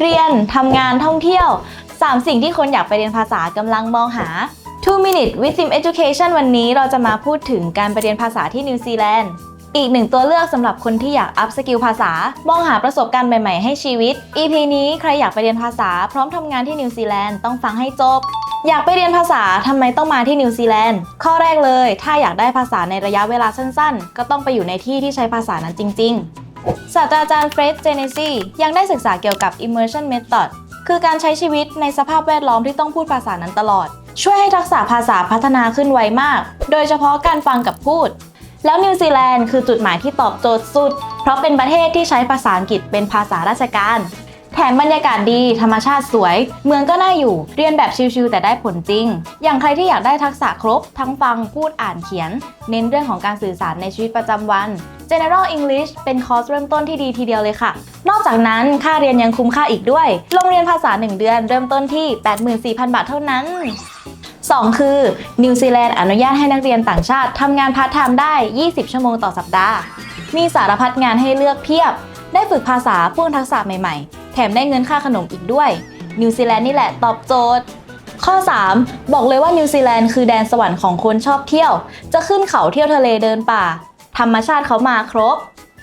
เรียน ทำงาน ท่องเที่ยว 3 สิ่งที่คนอยากไปเรียนภาษากำลังมองหา 2 Minute with Sim Education วันนี้เราจะมาพูดถึงการไปเรียนภาษาที่นิวซีแลนด์ อีกหนึ่งตัวเลือกสำหรับคนที่อยากอัพสกิลภาษา มองหาประสบการณ์ใหม่ ๆ ให้ชีวิต EP นี้ใครอยากไปเรียนภาษา พร้อมทำงานที่นิวซีแลนด์ต้องฟังให้จบอยากไปเรียนภาษาทำไมต้องมาที่นิวซีแลนด์ ข้อแรกเลย ถ้าอยากได้ภาษาในระยะเวลาสั้นๆ ก็ต้องไปอยู่ในที่ที่ใช้ภาษานั้นจริง ๆ ศาสตราจารย์เฟรดเจเนซียังได้ศึกษาเกี่ยวกับ immersion method คือการใช้ชีวิตในสภาพแวดล้อมที่ต้องพูดภาษานั้นตลอด ช่วยให้ทักษะภาษาพัฒนาขึ้นไวมาก โดยเฉพาะการฟังกับพูด แล้วนิวซีแลนด์คือจุดหมายที่ตอบโจทย์สุด เพราะเป็นประเทศที่ใช้ภาษาอังกฤษเป็นภาษาราชการ ถมบรรยากาศดี ธรรมชาติสวย เมืองก็น่าอยู่ เรียนแบบชิลๆแต่ได้ผลจริง อย่างใครที่อยากได้ทักษะครบ ทั้งฟัง พูด อ่าน เขียน เน้นเรื่องของการสื่อสารในชีวิตประจำวัน General English เป็นคอร์สเริ่มต้นที่ดีทีเดียวเลยค่ะ นอกจากนั้นค่าเรียนยังคุ้มค่าอีกด้วย โรงเรียนภาษา 1 เดือนเริ่มต้นที่ 84,000 บาทเท่านั้น 2 คือนิวซีแลนด์อนุญาตให้นักเรียนต่างชาติทำงานพาร์ทไทม์ได้ 20 ชั่วโมงต่อสัปดาห์ มีสารพัดงานให้เลือกเพียบ ได้ฝึกภาษาพูดทักษะใหม่ๆ แถมได้เงินค่าขนมอีกด้วย นิวซีแลนด์นี่แหละตอบโจทย์ ข้อ 3 บอกเลยว่านิวซีแลนด์คือแดนสวรรค์ของคนชอบเที่ยว จะขึ้นเขาเที่ยวทะเลเดินป่า ธรรมชาติเขามาครบ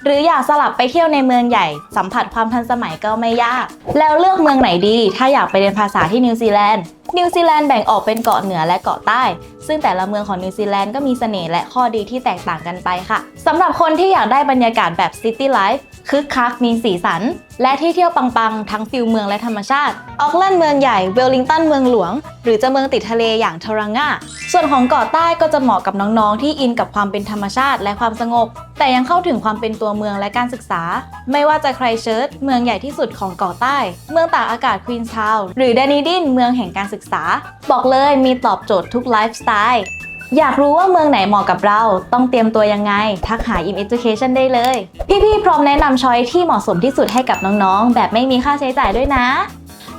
หรืออยากสลับไปเที่ยวในเมืองใหญ่ สัมผัสความทันสมัยก็ไม่ยาก แล้วเลือกเมืองไหนดี ถ้าอยากไปเรียนภาษาที่นิวซีแลนด์นิวซีแลนด์แบ่งออกเป็นเกาะเหนือและเกาะใต้ ซึ่งแต่ละเมืองของนิวซีแลนด์ก็มีเสน่ห์และข้อดีที่แตกต่างกันไปค่ะ สำหรับคนที่อยากได้บรรยากาศแบบซิตี้ไลฟ์ คึกคักมีสีสัน และที่เที่ยวปังๆ ทั้งฟิลเมืองและธรรมชาติ ออกแลนด์เมืองใหญ่เวลลิงตันเมืองหลวง หรือจะเมืองติดทะเลอย่างทารังงาส่วนของเกาะใต้ก็จะเหมาะกับน้องๆ ที่อินกับความเป็นธรรมชาติและความสงบ แต่ยังเข้าถึงความเป็นตัวเมืองและการศึกษา ไม่ว่าจะไครเชิร์ตเมืองใหญ่ที่สุดของเกาะใต้ เมืองตากอากาศควีนส์ทาวน์หรือแดนิดินเมืองแห่งการศึกษา บอกเลยมีตอบโจทย์ทุกไลฟ์สไตล์ อยากรู้ว่าเมืองไหนเหมาะกับเรา ต้องเตรียมตัวยังไง ทักหา Im Education ได้เลย พี่ๆ พร้อมแนะนำช้อยที่เหมาะสมที่สุดให้กับน้องๆ แบบไม่มีค่าใช้จ่ายด้วยนะ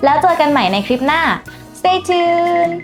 แล้วเจอกันใหม่ในคลิปหน้า Stay tuned